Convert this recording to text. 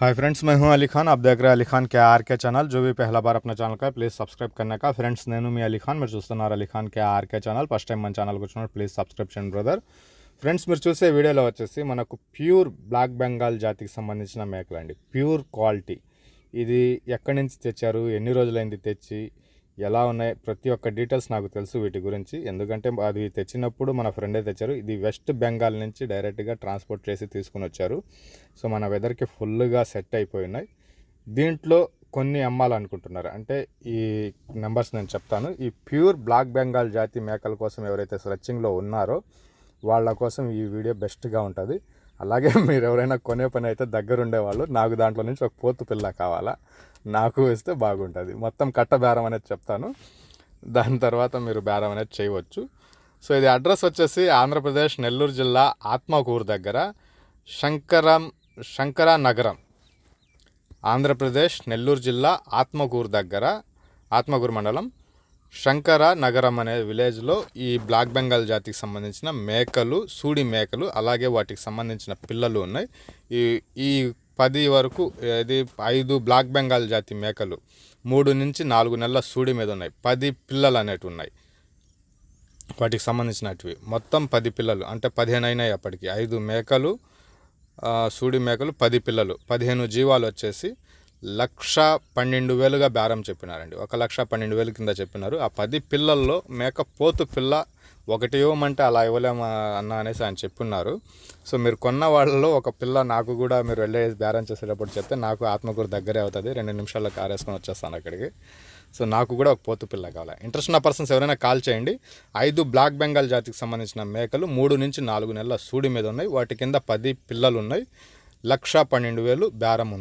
Hi friends मैं हूं अली खान आप देख रहे हैं अली खान के आर के चैनल जो भी पहला बार अपना ఛానల్ का ప్లీజ్ సబ్స్క్రైబ్ करने का ఫ్రెండ్స్ నేను మీ అలీ ఖాన్ మీరు చూస్తున్నారు Ali Khan K RK channel first time మన ఛానల్కి వచ్చినప్పుడు ప్లీజ్ సబ్స్క్రైబ్ చేయండి బ్రదర్ ఫ్రెండ్స్ మీరు చూసే వీడియోలో వచ్చేసి మనకు ప్యూర్ బ్లాక్ బెంగాల్ జాతికి సంబంధించిన మేకలు అండి ప్యూర్ క్వాలిటీ ఇది ఎక్కడి నుంచి తెచ్చారు ఎన్ని రోజులైంది తెచ్చి ఎలా ఉన్నాయి? ప్రతి ఒక్క డీటెయిల్స్ నాకు తెలుసు వీటి గురించి. ఎందుకంటే అది తెచ్చినప్పుడు మన ఫ్రెండే తెచ్చారు. ఇది వెస్ట్ బెంగాల్ నుంచి డైరెక్ట్గా ట్రాన్స్పోర్ట్ చేసి తీసుకుని వచ్చారు. సో మన వెదర్కి ఫుల్గా సెట్ అయిపోయినాయి. దీంట్లో కొన్ని అమ్మాలనుకుంటున్నారు. అంటే ఈ నెంబర్స్ నేను చెప్తాను. ఈ ప్యూర్ బ్లాక్ బెంగాల్ జాతి మేకల కోసం ఎవరైతే స్ట్రెచ్చింగ్లో ఉన్నారో వాళ్ళ కోసం ఈ వీడియో బెస్ట్గా ఉంటుంది. అలాగే మీరు ఎవరైనా కొనే పని అయితే దగ్గరుండే వాళ్ళు నాకు దాంట్లో నుంచి ఒక పోతు పిల్ల కావాలా? నాకు ఇస్తే బాగుంటుంది. మొత్తం కట్ట బేరం అనేది చెప్తాను. దాని తర్వాత మీరు బేరం అనేది చేయవచ్చు. సో ఇది అడ్రస్ వచ్చేసి ఆంధ్రప్రదేశ్ నెల్లూరు జిల్లా ఆత్మకూరు దగ్గర శంకరం శంకర నగరం. ఆంధ్రప్రదేశ్ నెల్లూరు జిల్లా ఆత్మకూరు దగ్గర ఆత్మకూరు మండలం. శంకర నగరం అనే విలేజ్లో ఈ బ్లాక్ బెంగాల్ జాతికి సంబంధించిన మేకలు సూడి మేకలు అలాగే వాటికి సంబంధించిన పిల్లలు ఉన్నాయి. ఈ ఈ పది వరకు ఇది ఐదు బ్లాక్ బెంగాల్ జాతి మేకలు మూడు నుంచి నాలుగు నెలల సూడి మీద ఉన్నాయి. పది పిల్లలు అనేటివి ఉన్నాయి. వాటికి సంబంధించినటివి. మొత్తం పది పిల్లలు అంటే పదిహేను అయినాయి అప్పటికి. ఐదు మేకలు సూడి మేకలు పది పిల్లలు. పదిహేను జీవాలు వచ్చేసి లక్ష పన్నెండు వేలుగా బేరం చెప్పినారండి. ఒక లక్ష పన్నెండు వేలు కింద చెప్పినారు. ఆ పది పిల్లల్లో మేక పోతు పిల్ల ఒకటి ఇవ్వమంటే అలా ఇవ్వలేము అన్న అనేసి ఆయన చెప్పున్నారు సో మీరు కొన్న వాళ్ళలో ఒక పిల్ల నాకు కూడా మీరు వెళ్ళే బేరం చేసేటప్పుడు చెప్తే నాకు ఆత్మకూరు దగ్గరే అవుతుంది. రెండు నిమిషాల్లో కారేసుకొని వచ్చేస్తాను అక్కడికి. సో నాకు కూడా ఒక పోతు పిల్ల కావాలి. ఇంట్రెస్ట్ ఉన్న పర్సన్స్ ఎవరైనా కాల్ చేయండి. ఐదు బ్లాక్ బెంగాల్ జాతికి సంబంధించిన మేకలు మూడు నుంచి నాలుగు నెలల సూడి మీద ఉన్నాయి. వాటి కింద పది పిల్లలు ఉన్నాయి. లక్ష పన్నెండు వేలు బేరం ఉంది.